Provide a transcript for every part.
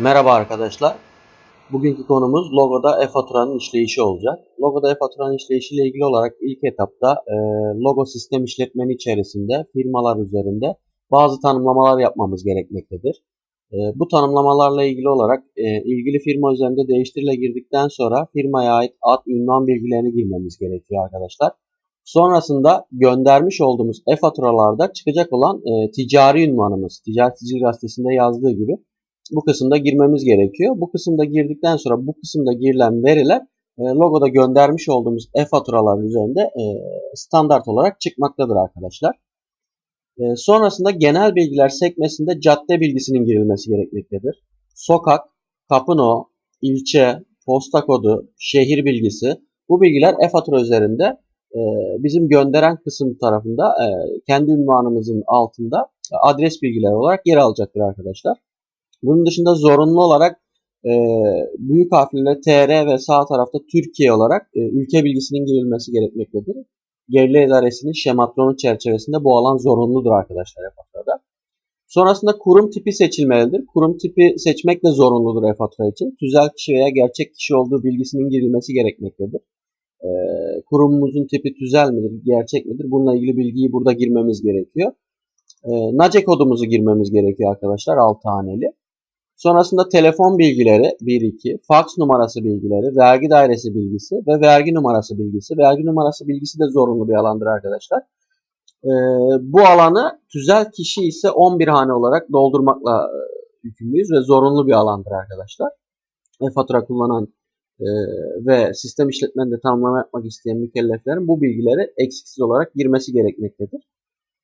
Merhaba arkadaşlar. Bugünkü konumuz logoda e-faturanın işleyişi olacak. Logoda e-faturanın işleyişi ile ilgili olarak ilk etapta e, logo sistem işletmeni içerisinde firmalar üzerinde bazı tanımlamalar yapmamız gerekmektedir. E, bu tanımlamalarla ilgili olarak e, ilgili firma üzerinde değiştirile girdikten sonra firmaya ait ad, ünvan bilgilerini girmemiz gerekiyor arkadaşlar. Sonrasında göndermiş olduğumuz e-faturalarda çıkacak olan e, ticari ünvanımız, Ticaret Sicil Gazetesi'nde yazdığı gibi bu kısımda girmemiz gerekiyor. Bu kısımda girdikten sonra bu kısımda girilen veriler e, logoda göndermiş olduğumuz e-faturalar üzerinde e, standart olarak çıkmaktadır arkadaşlar. E, sonrasında genel bilgiler sekmesinde cadde bilgisinin girilmesi gerekmektedir. Sokak, kapı no, ilçe, posta kodu, şehir bilgisi bu bilgiler e-fatura üzerinde bizim gönderen kısım tarafında kendi ünvanımızın altında adres bilgileri olarak yer alacaktır arkadaşlar. Bunun dışında zorunlu olarak e, büyük harflerle TR ve sağ tarafta Türkiye olarak e, ülke bilgisinin girilmesi gerekmektedir. Gerili idaresinin şematronu çerçevesinde bu alan zorunludur arkadaşlar e-faturada. Sonrasında kurum tipi seçilmelidir. Kurum tipi seçmek de zorunludur e-fatura için. Tüzel kişi veya gerçek kişi olduğu bilgisinin girilmesi gerekmektedir. E, kurumumuzun tipi tüzel midir, gerçek midir? Bununla ilgili bilgiyi burada girmemiz gerekiyor. E, NACE kodumuzu girmemiz gerekiyor arkadaşlar 6 haneli. Sonrasında telefon bilgileri 1-2, fax numarası bilgileri, vergi dairesi bilgisi ve vergi numarası bilgisi. Vergi numarası bilgisi de zorunlu bir alandır arkadaşlar. Ee, bu alanı tüzel kişi ise 11 hane olarak doldurmakla e, yükümlüyüz ve zorunlu bir alandır arkadaşlar. E-fatura kullanan e, ve sistem işletmeninde tanımlama yapmak isteyen mükelleflerin bu bilgileri eksiksiz olarak girmesi gerekmektedir.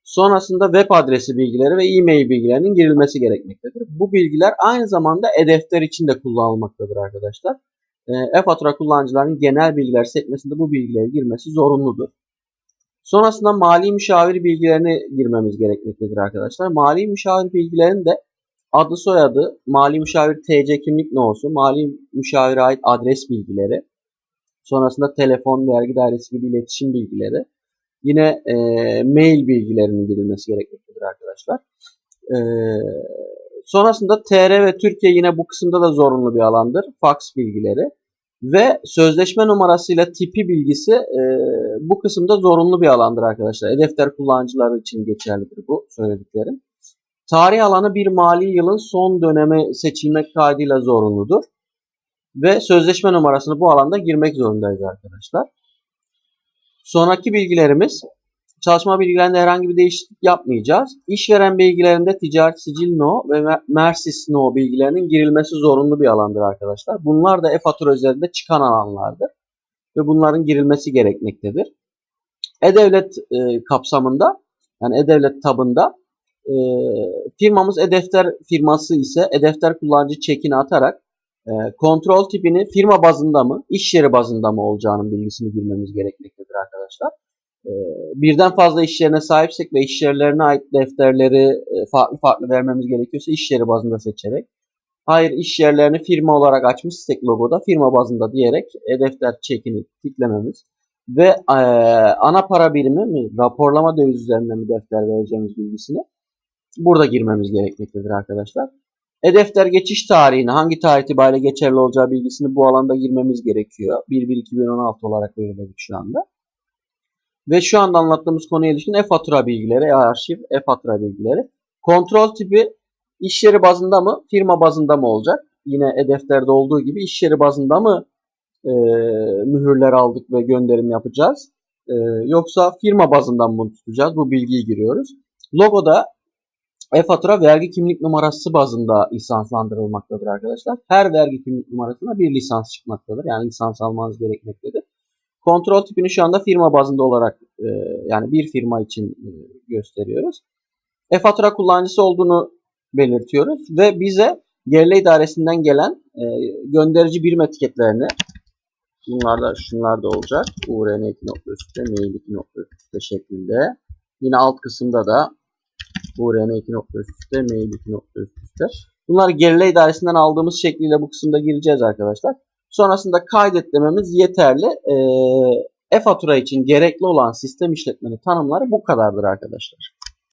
Sonrasında web adresi bilgileri ve e-mail bilgilerinin girilmesi gerekmektedir. Bu bilgiler aynı zamanda e-defter için de kullanılmaktadır arkadaşlar. Ee, E-fatura kullanıcılarının genel bilgiler sekmesinde bu bilgileri girmesi zorunludur. Sonrasında mali müşavir bilgilerini girmemiz gerekmektedir arkadaşlar. Mali müşavir bilgilerin de adı soyadı, mali müşavir TC kimlik nosu, mali müşavire ait adres bilgileri, sonrasında telefon, vergi dairesi gibi iletişim bilgileri, Yine e, mail bilgilerinin girilmesi gerekmektedir arkadaşlar. E, sonrasında TR ve Türkiye yine bu kısımda da zorunlu bir alandır. Fax bilgileri. Ve sözleşme numarasıyla tipi bilgisi e, bu kısımda zorunlu bir alandır arkadaşlar. E-defter kullanıcıları için geçerlidir bu söylediklerim. Tarih alanı bir mali yılın son dönemi seçilmek kaydıyla zorunludur. Ve sözleşme numarasını bu alanda girmek zorundayız arkadaşlar. Sonraki bilgilerimiz çalışma bilgilerinde herhangi bir değişiklik yapmayacağız. İşveren bilgilerinde ticaret sicil no ve mersis no bilgilerinin girilmesi zorunlu bir alandır arkadaşlar. Bunlar da e-fatura üzerinde çıkan alanlardır ve bunların girilmesi gerekmektedir. E-Devlet e, kapsamında yani E-Devlet tabında e, firmamız E-Defter firması ise E-Defter kullanıcı çekini atarak e, kontrol tipini firma bazında mı, iş yeri bazında mı olacağının bilgisini girmemiz gerekmektedir arkadaşlar. E, birden fazla iş yerine sahipsek ve iş yerlerine ait defterleri e, farklı farklı vermemiz gerekiyorsa iş yeri bazında seçerek. Hayır iş yerlerini firma olarak açmışsak logoda firma bazında diyerek e-defter çekini tıklamamız ve e, ana para birimi mi, raporlama döviz üzerinden mi defter vereceğimiz bilgisini burada girmemiz gerekmektedir arkadaşlar. E-defter geçiş tarihini hangi tarih itibariyle geçerli olacağı bilgisini bu alanda girmemiz gerekiyor. 1-1-2016 olarak verildik şu anda. Ve şu anda anlattığımız konuya ilişkin e-fatura bilgileri, e-arşiv, e-fatura bilgileri. Kontrol tipi iş yeri bazında mı, firma bazında mı olacak? Yine e-defterde olduğu gibi iş yeri bazında mı e, mühürler aldık ve gönderim yapacağız? E, yoksa firma bazından mı tutacağız? Bu bilgiyi giriyoruz. Logoda e-fatura vergi kimlik numarası bazında lisanslandırılmaktadır arkadaşlar. Her vergi kimlik numarasına bir lisans çıkmaktadır. Yani lisans almanız gerekmektedir. Kontrol tipini şu anda firma bazında olarak e, yani bir firma için e, gösteriyoruz. E-fatura kullanıcısı olduğunu belirtiyoruz ve bize Gerle idaresinden gelen e, gönderici birim etiketlerini bunlar da şunlar da olacak. URN 2.3'te, mail 2.3'te şeklinde. Yine alt kısımda da URN 2.3'te, mail 2.3'te. Bunları gerile idaresinden aldığımız şekliyle bu kısımda gireceğiz arkadaşlar. Sonrasında kaydet dememiz yeterli. E-fatura için gerekli olan sistem işletmeni tanımları bu kadardır arkadaşlar.